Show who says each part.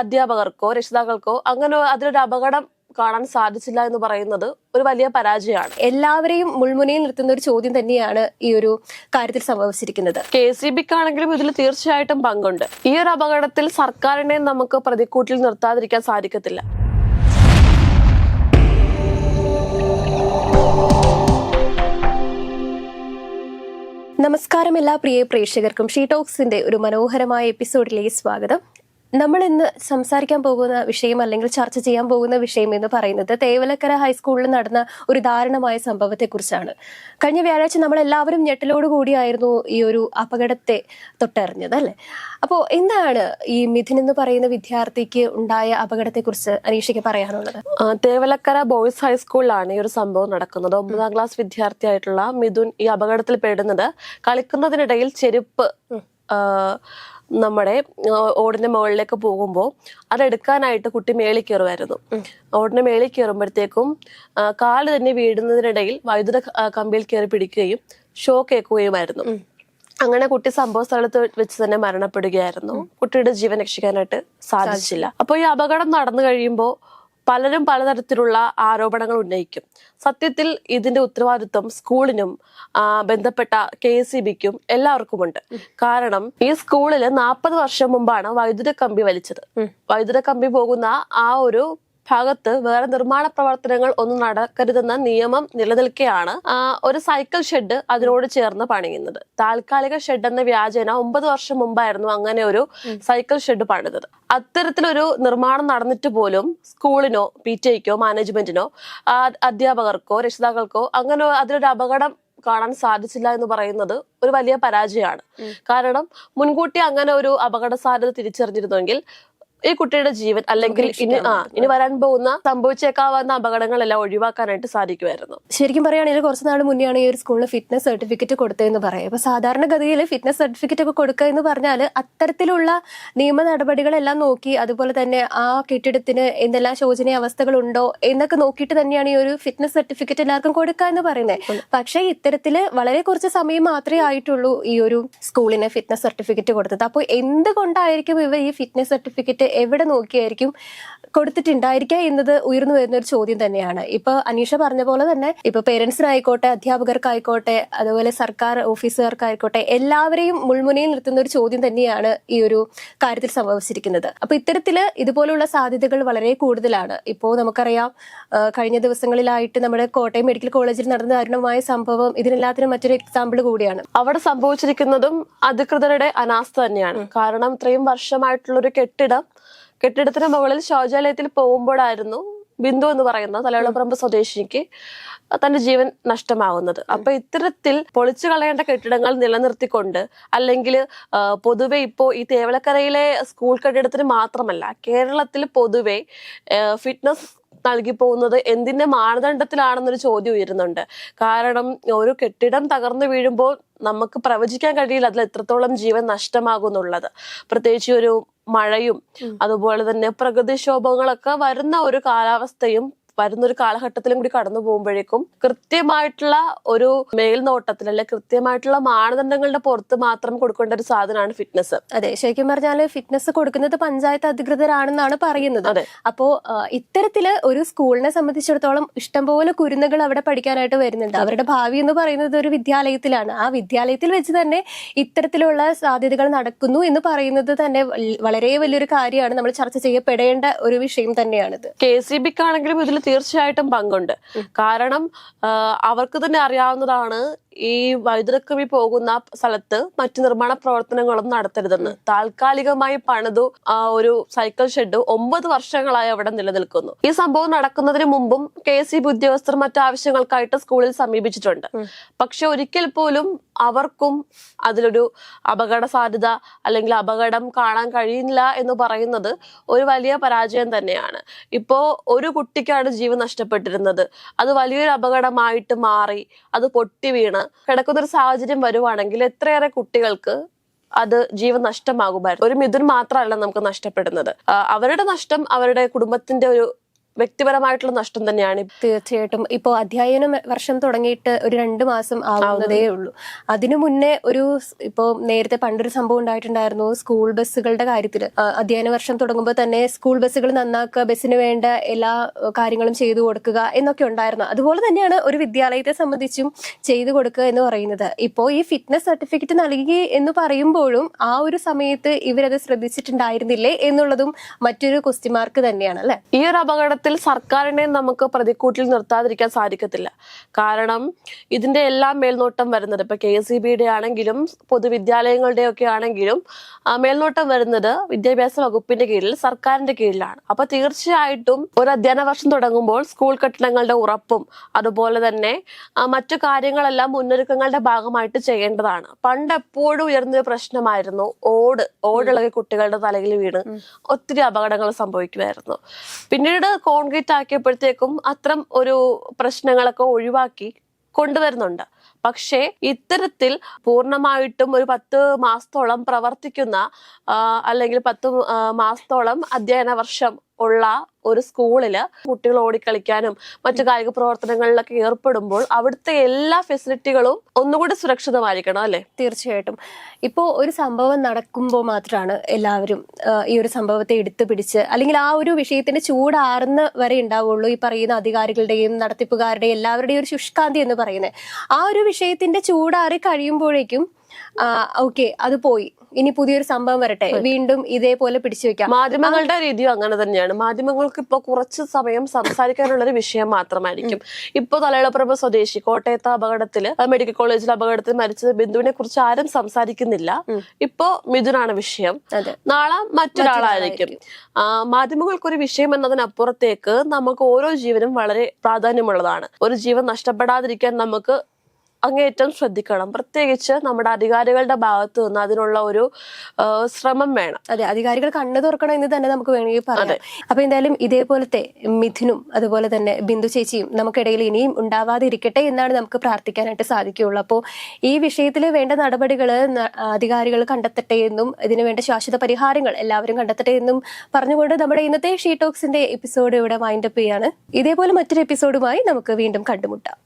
Speaker 1: അധ്യാപകർക്കോ രക്ഷിതാക്കൾക്കോ അങ്ങനെ അതിലൊരു അപകടം കാണാൻ സാധിച്ചില്ല എന്ന് പറയുന്നത് ഒരു വലിയ പരാജയമാണ്.
Speaker 2: എല്ലാവരെയും മുൾമുനയിൽ നിർത്തുന്ന ഒരു ചോദ്യം തന്നെയാണ് ഈ ഒരു കാര്യത്തിൽ സംഭവിച്ചിരിക്കുന്നത്.
Speaker 1: കെ സി ബിക്കാണെങ്കിലും ഇതിൽ തീർച്ചയായിട്ടും പങ്കുണ്ട്. ഈ ഒരു അപകടത്തിൽ സർക്കാരിനെ നമുക്ക് പ്രതിക്കൂട്ടിൽ നിർത്താതിരിക്കാൻ സാധിക്കത്തില്ല.
Speaker 2: നമസ്കാരം എല്ലാ പ്രിയ പ്രേക്ഷകർക്കും. ഷീ ടോക്സിന്റെ ഒരു മനോഹരമായ എപ്പിസോഡിലേക്ക് സ്വാഗതം. നമ്മൾ ഇന്ന് സംസാരിക്കാൻ പോകുന്ന വിഷയം അല്ലെങ്കിൽ ചർച്ച ചെയ്യാൻ പോകുന്ന വിഷയം എന്ന് പറയുന്നത് തേവലക്കര ഹൈസ്കൂളിൽ നടന്ന ഒരു ദാരുണമായ സംഭവത്തെക്കുറിച്ചാണ്. കഴിഞ്ഞ വ്യാഴാഴ്ച നമ്മൾ എല്ലാവരും ഞെട്ടലോട് കൂടിയായിരുന്നു ഈ ഒരു അപകടത്തെ തൊട്ടറിഞ്ഞത് അല്ലേ? അപ്പോൾ എന്താണ് ഈ മിഥുൻ എന്ന് പറയുന്ന വിദ്യാർത്ഥിക്ക് ഉണ്ടായ അപകടത്തെക്കുറിച്ച് അനീഷയ്ക്ക് പറയാനുള്ളത്?
Speaker 1: തേവലക്കര ബോയ്സ് ഹൈസ്കൂളിലാണ് ഈ ഒരു സംഭവം നടക്കുന്നത്. ഒമ്പതാം ക്ലാസ് വിദ്യാർത്ഥിയായിട്ടുള്ള മിഥുൻ ഈ അപകടത്തിൽ പെടുന്നത് കളിക്കുന്നതിനിടയിൽ ചെരുപ്പ് നമ്മുടെ ഓടിന്റെ മുകളിലേക്ക് പോകുമ്പോൾ അതെടുക്കാനായിട്ട് കുട്ടി മേളിൽ കയറുമായിരുന്നു. ഓടിന്റെ മേളിൽ കയറുമ്പോഴത്തേക്കും കാൽ തന്നെ വീടുന്നതിനിടയിൽ വൈദ്യുത കമ്പിയിൽ കയറി പിടിക്കുകയും ഷോക്ക് ഏൽക്കുകയുമായിരുന്നു. അങ്ങനെ കുട്ടി സംഭവ സ്ഥലത്ത് വെച്ച് തന്നെ മരണപ്പെടുകയായിരുന്നു. കുട്ടിയുടെ ജീവൻ രക്ഷിക്കാനായിട്ട് സാധിച്ചില്ല. അപ്പോൾ ഈ അപകടം നടന്നു കഴിയുമ്പോൾ പലരും പലതരത്തിലുള്ള ആരോപണങ്ങൾ ഉന്നയിക്കും. സത്യത്തിൽ ഇതിന്റെ ഉത്തരവാദിത്വം സ്കൂളിനും ബന്ധപ്പെട്ട കെ എസ് സി ബിക്കും എല്ലാവർക്കുമുണ്ട്. കാരണം ഈ സ്കൂളിൽ നാൽപ്പത് വർഷം മുമ്പാണ് വൈദ്യുത കമ്പി വലിച്ചത്. വൈദ്യുത കമ്പി പോകുന്ന ആ ഒരു ഭാഗത്ത് വേറെ നിർമ്മാണ പ്രവർത്തനങ്ങൾ ഒന്നും നടക്കരുതെന്ന നിയമം നിലനിൽക്കെയാണ് ഒരു സൈക്കിൾ ഷെഡ് അതിനോട് ചേർന്ന് പണിയുന്നത്. താൽക്കാലിക ഷെഡ് എന്ന വ്യാജേന ഒമ്പത് വർഷം മുമ്പായിരുന്നു അങ്ങനെ ഒരു സൈക്കിൾ ഷെഡ് പണിതത്. അത്തരത്തിലൊരു നിർമ്മാണം നടന്നിട്ട് പോലും സ്കൂളിനോ പി ടി ഐക്കോ മാനേജ്മെന്റിനോ അധ്യാപകർക്കോ രക്ഷിതാക്കൾക്കോ അങ്ങനെ അതിലൊരു അപകടം കാണാൻ സാധിച്ചില്ല എന്ന് പറയുന്നത് ഒരു വലിയ പരാജയമാണ്. കാരണം മുൻകൂട്ടി അങ്ങനെ ഒരു അപകട സാധ്യത തിരിച്ചറിഞ്ഞിരുന്നെങ്കിൽ ഈ കുട്ടിയുടെ ജീവൻ അല്ലെങ്കിൽ ഇനി ആ ഇനി വരാൻ പോകുന്ന സംഭവിച്ചേക്കാവുന്ന അപകടങ്ങളെല്ലാം ഒഴിവാക്കാനായിട്ട് സാധിക്കുമായിരുന്നു.
Speaker 2: ശരിക്കും പറയുകയാണെങ്കിൽ കുറച്ച് നാൾ മുന്നെയാണ് ഈ ഒരു സ്കൂളിന് ഫിറ്റ്നസ് സർട്ടിഫിക്കറ്റ് കൊടുത്തതെന്ന് പറയാം. ഇപ്പൊ സാധാരണഗതിയിൽ ഫിറ്റ്നസ് സർട്ടിഫിക്കറ്റ് ഒക്കെ കൊടുക്കുക എന്ന് പറഞ്ഞാൽ അത്തരത്തിലുള്ള നിയമ നടപടികളെല്ലാം നോക്കി അതുപോലെ തന്നെ ആ കെട്ടിടത്തിന് എന്തെല്ലാം ശോചനീയ അവസ്ഥകളുണ്ടോ എന്നൊക്കെ നോക്കിയിട്ട് തന്നെയാണ് ഈ ഒരു ഫിറ്റ്നസ് സർട്ടിഫിക്കറ്റ് എല്ലാവർക്കും കൊടുക്കുക എന്ന് പറയുന്നത്. പക്ഷേ ഇത്തരത്തിൽ വളരെ കുറച്ച് സമയം മാത്രമേ ആയിട്ടുള്ളൂ ഈ ഒരു സ്കൂളിന് ഫിറ്റ്നസ് സർട്ടിഫിക്കറ്റ് കൊടുത്തത്. അപ്പോൾ എന്തുകൊണ്ടായിരിക്കും ഇവ ഈ ഫിറ്റ്നസ് സർട്ടിഫിക്കറ്റ് എവിടെ നോക്കിയായിരിക്കും? കൊടുത്തിട്ടുണ്ടായിരിക്കുക എന്നത് ഉയർന്നു വരുന്ന ഒരു ചോദ്യം തന്നെയാണ്. ഇപ്പൊ അനീഷ പറഞ്ഞ പോലെ തന്നെ ഇപ്പൊ പേരൻസിനായിക്കോട്ടെ അധ്യാപകർക്കായിക്കോട്ടെ അതുപോലെ സർക്കാർ ഓഫീസുകാർക്കായിക്കോട്ടെ എല്ലാവരെയും മുൾമുനയിൽ നിർത്തുന്ന ഒരു ചോദ്യം തന്നെയാണ് ഈ ഒരു കാര്യത്തിൽ സംഭവിച്ചിരിക്കുന്നത്. അപ്പൊ ഇത്തരത്തിൽ ഇതുപോലുള്ള സാധ്യതകൾ വളരെ കൂടുതലാണ്. ഇപ്പോ നമുക്കറിയാം കഴിഞ്ഞ ദിവസങ്ങളിലായിട്ട് നമ്മുടെ കോട്ടയം മെഡിക്കൽ കോളേജിൽ നടന്ന ദാരുണമായ സംഭവം ഇതിനെല്ലാത്തിനും മറ്റൊരു എക്സാമ്പിൾ കൂടിയാണ്.
Speaker 1: അവിടെ സംഭവിച്ചിരിക്കുന്നതും അധികൃതരുടെ അനാസ്ഥ തന്നെയാണ്. കാരണം ഇത്രയും വർഷമായിട്ടുള്ള ഒരു കെട്ടിടം കെട്ടിടത്തിന് മുകളിൽ ശൗചാലയത്തിൽ പോകുമ്പോഴായിരുന്നു ബിന്ദു എന്ന് പറയുന്ന തലയോളപ്പറമ്പ് സ്വദേശിക്ക് തന്റെ ജീവൻ നഷ്ടമാവുന്നത്. അപ്പൊ ഇത്തരത്തിൽ പൊളിച്ചു കളയേണ്ട കെട്ടിടങ്ങൾ നിലനിർത്തിക്കൊണ്ട് അല്ലെങ്കിൽ പൊതുവെ ഇപ്പോ ഈ തേവലക്കരയിലെ സ്കൂൾ കെട്ടിടത്തിന് മാത്രമല്ല കേരളത്തിൽ പൊതുവെ ഫിറ്റ്നസ് നൽകി പോകുന്നത് എന്തിന്റെ മാനദണ്ഡത്തിലാണെന്നൊരു ചോദ്യം ഉയരുന്നുണ്ട്. കാരണം ഒരു കെട്ടിടം തകർന്നു വീഴുമ്പോൾ നമുക്ക് പ്രവചിക്കാൻ കഴിയില്ല അതിൽ എത്രത്തോളം ജീവൻ നഷ്ടമാകുന്നുള്ളത്. പ്രത്യേകിച്ച് ഒരു മഴയും അതുപോലെ തന്നെ പ്രകൃതിക്ഷോഭങ്ങളൊക്കെ വരുന്ന ഒരു കാലാവസ്ഥയും വരുന്ന ഒരു കാലഘട്ടത്തിലും കൂടി കടന്നു പോകുമ്പോഴേക്കും കൃത്യമായിട്ടുള്ള ഒരു മേൽനോട്ടത്തിൽ അല്ലെ കൃത്യമായിട്ടുള്ള മാനദണ്ഡങ്ങളുടെ പുറത്ത് മാത്രം കൊടുക്കേണ്ട ഒരു സാധനമാണ് ഫിറ്റ്നസ്
Speaker 2: അതെ ശരിക്കും പറഞ്ഞാൽ ഫിറ്റ്നസ് കൊടുക്കുന്നത് പഞ്ചായത്ത് അധികൃതരാണെന്നാണ് പറയുന്നത്. അപ്പോ ഇത്തരത്തിൽ ഒരു സ്കൂളിനെ സംബന്ധിച്ചിടത്തോളം ഇഷ്ടംപോലെ കുരുന്നുകൾ അവിടെ പഠിക്കാനായിട്ട് വരുന്നുണ്ട്. അവരുടെ ഭാവി എന്ന് പറയുന്നത് ഒരു വിദ്യാലയത്തിലാണ്. ആ വിദ്യാലയത്തിൽ വെച്ച് തന്നെ ഇത്തരത്തിലുള്ള സാധ്യതകൾ നടക്കുന്നു എന്ന് പറയുന്നത് തന്നെ വളരെ വലിയൊരു കാര്യമാണ്. നമ്മൾ ചർച്ച ചെയ്യപ്പെടേണ്ട ഒരു വിഷയം തന്നെയാണിത്.
Speaker 1: കെ സി ബിക്കാണെങ്കിലും ഇതിൽ തീർച്ചയായിട്ടും പങ്കുണ്ട്. കാരണം അവർക്ക് തന്നെ അറിയാവുന്നതാണ് ഈ വൈദ്യുതക്കവി പോകുന്ന സ്ഥലത്ത് മറ്റു നിർമ്മാണ പ്രവർത്തനങ്ങളൊന്നും നടത്തരുതെന്ന്. താൽക്കാലികമായി പണിതു ആ ഒരു സൈക്കിൾ ഷെഡ് ഒമ്പത് വർഷങ്ങളായി അവിടെ നിലനിൽക്കുന്നു. ഈ സംഭവം നടക്കുന്നതിന് മുമ്പും കെ സി ബി ഉദ്യോഗസ്ഥർ മറ്റാവശ്യങ്ങൾക്കായിട്ട് സ്കൂളിൽ സമീപിച്ചിട്ടുണ്ട്. പക്ഷെ ഒരിക്കൽ പോലും അവർക്കും അതിലൊരു അപകട സാധ്യത അല്ലെങ്കിൽ അപകടം കാണാൻ കഴിയില്ല എന്ന് പറയുന്നത് ഒരു വലിയ പരാജയം തന്നെയാണ്. ഇപ്പോ ഒരു കുട്ടിക്കാണ് ജീവൻ നഷ്ടപ്പെട്ടിരുന്നത്. അത് വലിയൊരു അപകടമായിട്ട് മാറി അത് പൊട്ടി വീണ് കിടക്കുന്ന ഒരു സാഹചര്യം വരുവാണെങ്കിൽ എത്രയേറെ കുട്ടികൾക്ക് അത് ജീവൻ നഷ്ടമാകുമായിരുന്നു. ഒരു മിഥുൻ മാത്രമല്ല നമുക്ക് നഷ്ടപ്പെടുന്നത്. അവരുടെ നഷ്ടം അവരുടെ കുടുംബത്തിന്റെ ഒരു വ്യക്തിപരമായിട്ടുള്ള നഷ്ടം തന്നെയാണ്.
Speaker 2: തീർച്ചയായിട്ടും. ഇപ്പോൾ അധ്യയന വർഷം തുടങ്ങിയിട്ട് ഒരു രണ്ട് മാസം ആവുന്നതേ ഉള്ളൂ. അതിനു മുന്നേ ഒരു ഇപ്പോൾ നേരത്തെ പണ്ടൊരു സംഭവം ഉണ്ടായിട്ടുണ്ടായിരുന്നു. സ്കൂൾ ബസ്സുകളുടെ കാര്യത്തിൽ അധ്യയന വർഷം തുടങ്ങുമ്പോൾ തന്നെ സ്കൂൾ ബസ്സുകൾ നന്നാക്കുക ബസ്സിന് വേണ്ട എല്ലാ കാര്യങ്ങളും ചെയ്തു കൊടുക്കുക എന്നൊക്കെ ഉണ്ടായിരുന്നു. അതുപോലെ തന്നെയാണ് ഒരു വിദ്യാലയത്തെ സംബന്ധിച്ചും ചെയ്തു കൊടുക്കുക എന്ന് പറയുന്നത്. ഇപ്പോൾ ഈ ഫിറ്റ്നസ് സർട്ടിഫിക്കറ്റ് നൽകി എന്ന് പറയുമ്പോഴും ആ ഒരു സമയത്ത് ഇവരത് ശ്രദ്ധിച്ചിട്ടുണ്ടായിരുന്നില്ലേ എന്നുള്ളതും മറ്റൊരു ക്വസ്റ്റ്യൻ മാർക്ക് തന്നെയാണ് അല്ലേ?
Speaker 1: ഈ ഒരു അപകടത്തിൽ സർക്കാരിനെ നമുക്ക് പ്രതിക്കൂട്ടിൽ നിർത്താതിരിക്കാൻ സാധിക്കത്തില്ല. കാരണം ഇതിന്റെ എല്ലാം മേൽനോട്ടം വരുന്നത് ഇപ്പൊ കെ എസ് ബിയുടെ ആണെങ്കിലും പൊതുവിദ്യാലയങ്ങളുടെ ഒക്കെ ആണെങ്കിലും മേൽനോട്ടം വരുന്നത് വിദ്യാഭ്യാസ വകുപ്പിന്റെ കീഴിൽ സർക്കാരിന്റെ കീഴിലാണ്. അപ്പൊ തീർച്ചയായിട്ടും ഒരു അധ്യയന വർഷം തുടങ്ങുമ്പോൾ സ്കൂൾ കെട്ടിടങ്ങളുടെ ഉറപ്പും അതുപോലെ തന്നെ മറ്റു കാര്യങ്ങളെല്ലാം മുന്നൊരുക്കങ്ങളുടെ ഭാഗമായിട്ട് ചെയ്യേണ്ടതാണ്. പണ്ട് എപ്പോഴും ഉയർന്നൊരു പ്രശ്നമായിരുന്നു ഓട്. ഓടിളകി കുട്ടികളുടെ തലയിൽ വീണ് ഒത്തിരി അപകടങ്ങൾ സംഭവിക്കുമായിരുന്നു. പിന്നീട് കോൺക്രീറ്റ് ആക്കിയപ്പോഴത്തേക്കും അത്തരം ഒരു പ്രശ്നങ്ങളൊക്കെ ഒഴിവാക്കി കൊണ്ടുവരുന്നുണ്ട്. പക്ഷേ ഇത്തരത്തിൽ പൂർണമായിട്ടും ഒരു പത്ത് മാസത്തോളം പ്രവർത്തിക്കുന്ന അല്ലെങ്കിൽ പത്ത് മാസത്തോളം അധ്യയന വർഷം ഉള്ള ഒരു സ്കൂളിൽ കുട്ടികൾ ഓടിക്കളിക്കാനും മറ്റു കായിക പ്രവർത്തനങ്ങളിലൊക്കെ ഏർപ്പെടുമ്പോൾ അവിടുത്തെ എല്ലാ ഫെസിലിറ്റികളും ഒന്നുകൂടി സുരക്ഷിതമായിരിക്കണം അല്ലെ?
Speaker 2: തീർച്ചയായിട്ടും. ഇപ്പോ ഒരു സംഭവം നടക്കുമ്പോൾ മാത്രമാണ് എല്ലാവരും ഈ ഒരു സംഭവത്തെ എടുത്തു പിടിച്ച് അല്ലെങ്കിൽ ആ ഒരു വിഷയത്തിന്റെ ചൂടാറുന്ന വരെ ഉണ്ടാവുള്ളൂ ഈ പറയുന്ന അധികാരികളുടെയും നടത്തിപ്പുകാരുടെയും എല്ലാവരുടെയും ഒരു ശുഷ്കാന്തി എന്ന് പറയുന്നത്. ആ ഒരു വിഷയത്തിന്റെ ചൂടാറി കഴിയുമ്പോഴേക്കും ഓക്കെ അത് പോയി. ഇനി പുതിയൊരു സംഭവം വരട്ടെ. വീണ്ടും ഇതേപോലെ പിടിച്ചു വെക്കാം.
Speaker 1: മാധ്യമങ്ങളുടെ രീതിയും അങ്ങനെ തന്നെയാണ്. മാധ്യമങ്ങൾക്ക് ഇപ്പൊ കുറച്ച് സമയം സംസാരിക്കാനുള്ള ഒരു വിഷയം മാത്രമായിരിക്കും. ഇപ്പൊ തലയിളപ്രഭ സ്വദേശി കോട്ടയത്തെ അപകടത്തിൽ മെഡിക്കൽ കോളേജിൽ അപകടത്തിൽ മരിച്ച ബിന്ദുവിനെ കുറിച്ച് ആരും സംസാരിക്കുന്നില്ല. ഇപ്പോ മിഥുനാണ് വിഷയം. നാളെ മറ്റൊരാളായിരിക്കും. മാധ്യമങ്ങൾക്കൊരു വിഷയം എന്നതിനപ്പുറത്തേക്ക് നമുക്ക് ഓരോ ജീവനും വളരെ പ്രാധാന്യമുള്ളതാണ്. ഒരു ജീവൻ നഷ്ടപ്പെടാതിരിക്കാൻ നമുക്ക് അങ്ങേയറ്റം ശ്രദ്ധിക്കണം. പ്രത്യേകിച്ച് നമ്മുടെ അധികാരികളുടെ ഭാഗത്ത് നിന്ന് അതിനുള്ള ഒരു ശ്രമം വേണം.
Speaker 2: അതെ അധികാരികൾ കണ്ണു തുറക്കണം എന്ന് തന്നെ നമുക്ക് വേണമെങ്കിൽ പറയാം. അപ്പൊ എന്തായാലും ഇതേപോലത്തെ മിഥുനും അതുപോലെ തന്നെ ബിന്ദു ചേച്ചിയും നമുക്കിടയിൽ ഇനിയും ഉണ്ടാവാതിരിക്കട്ടെ എന്നാണ് നമുക്ക് പ്രാർത്ഥിക്കാനായിട്ട് സാധിക്കുകയുള്ളൂ. അപ്പോൾ ഈ വിഷയത്തിൽ വേണ്ട നടപടികൾ അധികാരികൾ കണ്ടെത്തട്ടെ എന്നും ഇതിനു വേണ്ട ശാശ്വത പരിഹാരങ്ങൾ എല്ലാവരും കണ്ടെത്തട്ടെ എന്നും പറഞ്ഞുകൊണ്ട് നമ്മുടെ ഇന്നത്തെ ഷീ ടോക്സിന്റെ എപ്പിസോഡ് ഇവിടെ വൈൻഡപ്പ് ചെയ്യാണ്. ഇതേപോലെ മറ്റൊരു എപ്പിസോഡുമായി നമുക്ക് വീണ്ടും കണ്ടുമുട്ടാം.